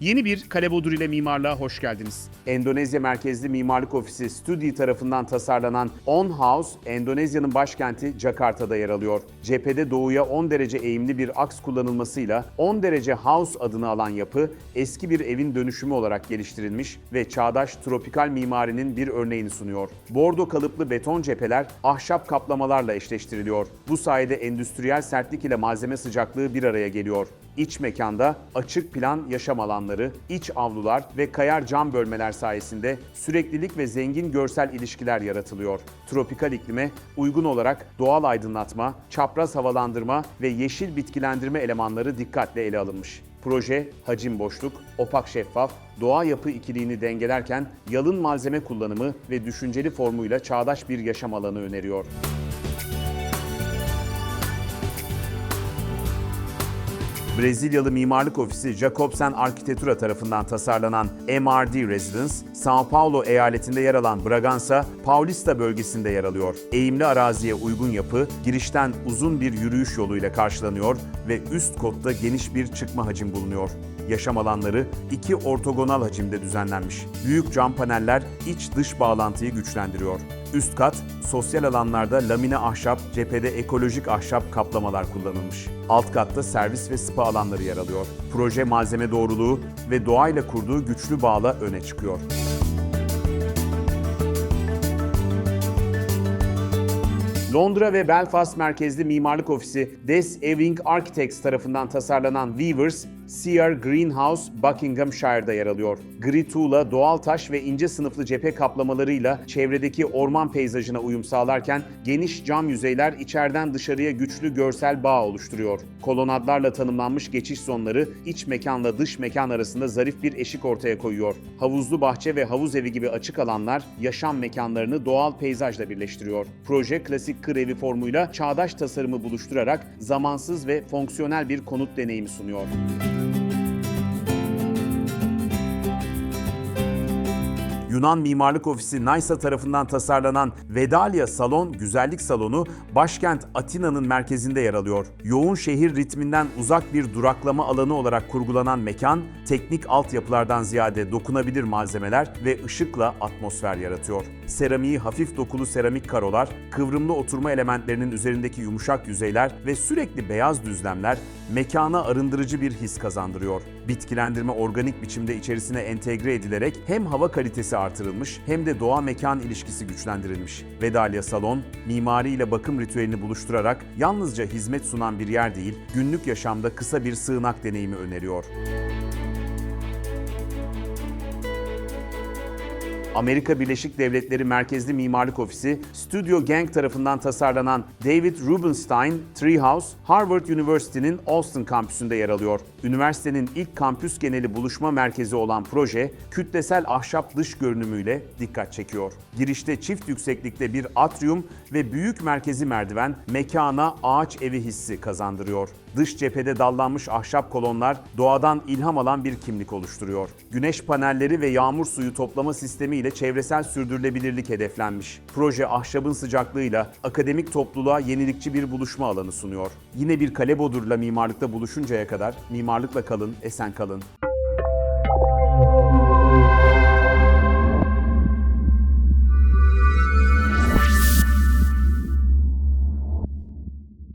Yeni bir Kalebodur ile mimarlığa hoş geldiniz. Endonezya merkezli mimarlık ofisi Studi tarafından tasarlanan On House, Endonezya'nın başkenti Jakarta'da yer alıyor. Cephede doğuya 10 derece eğimli bir aks kullanılmasıyla 10 derece House adını alan yapı eski bir evin dönüşümü olarak geliştirilmiş ve çağdaş tropikal mimarinin bir örneğini sunuyor. Bordo kalıplı beton cepheler ahşap kaplamalarla eşleştiriliyor. Bu sayede endüstriyel sertlik ile malzeme sıcaklığı bir araya geliyor. İç mekanda açık plan yaşam alanları, iç avlular ve kayar cam bölmeler sayesinde süreklilik ve zengin görsel ilişkiler yaratılıyor. Tropikal iklime uygun olarak doğal aydınlatma, çapraz havalandırma ve yeşil bitkilendirme elemanları dikkatle ele alınmış. Proje hacim boşluk, opak şeffaf, doğa yapı ikiliğini dengelerken yalın malzeme kullanımı ve düşünceli formuyla çağdaş bir yaşam alanı öneriyor. Brezilyalı mimarlık ofisi Jacobsen Arkitektura tarafından tasarlanan MRD Residence, São Paulo eyaletinde yer alan Bragança, Paulista bölgesinde yer alıyor. Eğimli araziye uygun yapı, girişten uzun bir yürüyüş yoluyla karşılanıyor ve üst kotta geniş bir çıkma hacim bulunuyor. Yaşam alanları iki ortogonal hacimde düzenlenmiş. Büyük cam paneller iç dış bağlantıyı güçlendiriyor. Üst kat, sosyal alanlarda lamine ahşap, cephede ekolojik ahşap kaplamalar kullanılmış. Alt katta servis ve spa alanları yer alıyor. Proje malzeme doğruluğu ve doğayla kurduğu güçlü bağla öne çıkıyor. Londra ve Belfast merkezli mimarlık ofisi Des Ewing Architects tarafından tasarlanan Weavers, Sear Greenhouse, Buckinghamshire'da yer alıyor. Gri tuğla, doğal taş ve ince sınıflı cephe kaplamalarıyla çevredeki orman peyzajına uyum sağlarken geniş cam yüzeyler içeriden dışarıya güçlü görsel bağ oluşturuyor. Kolonatlarla tanımlanmış geçiş zonları iç mekanla dış mekan arasında zarif bir eşik ortaya koyuyor. Havuzlu bahçe ve havuz evi gibi açık alanlar yaşam mekanlarını doğal peyzajla birleştiriyor. Proje klasik kır evi formuyla çağdaş tasarımı buluşturarak zamansız ve fonksiyonel bir konut deneyimi sunuyor. Yunan Mimarlık Ofisi NISA tarafından tasarlanan Vedalia Salon Güzellik Salonu başkent Atina'nın merkezinde yer alıyor. Yoğun şehir ritminden uzak bir duraklama alanı olarak kurgulanan mekan, teknik altyapılardan ziyade dokunabilir malzemeler ve ışıkla atmosfer yaratıyor. Seramiği hafif dokulu seramik karolar, kıvrımlı oturma elementlerinin üzerindeki yumuşak yüzeyler ve sürekli beyaz düzlemler mekana arındırıcı bir his kazandırıyor. Bitkilendirme organik biçimde içerisine entegre edilerek hem hava kalitesi artırılmış hem de doğa mekan ilişkisi güçlendirilmiş. Vedalia Salon, mimari ile bakım ritüelini buluşturarak yalnızca hizmet sunan bir yer değil, günlük yaşamda kısa bir sığınak deneyimi öneriyor. Amerika Birleşik Devletleri Merkezli Mimarlık Ofisi, Studio Gang tarafından tasarlanan David Rubenstein Treehouse, Harvard University'nin Austin kampüsünde yer alıyor. Üniversitenin ilk kampüs geneli buluşma merkezi olan proje, kütlesel ahşap dış görünümüyle dikkat çekiyor. Girişte çift yükseklikte bir atrium ve büyük merkezi merdiven mekana ağaç evi hissi kazandırıyor. Dış cephede dallanmış ahşap kolonlar doğadan ilham alan bir kimlik oluşturuyor. Güneş panelleri ve yağmur suyu toplama sistemi ile çevresel sürdürülebilirlik hedeflenmiş. Proje ahşabın sıcaklığıyla akademik topluluğa yenilikçi bir buluşma alanı sunuyor. Yine bir kale bodurla mimarlıkta buluşuncaya kadar mimarlıkla kalın, esen kalın.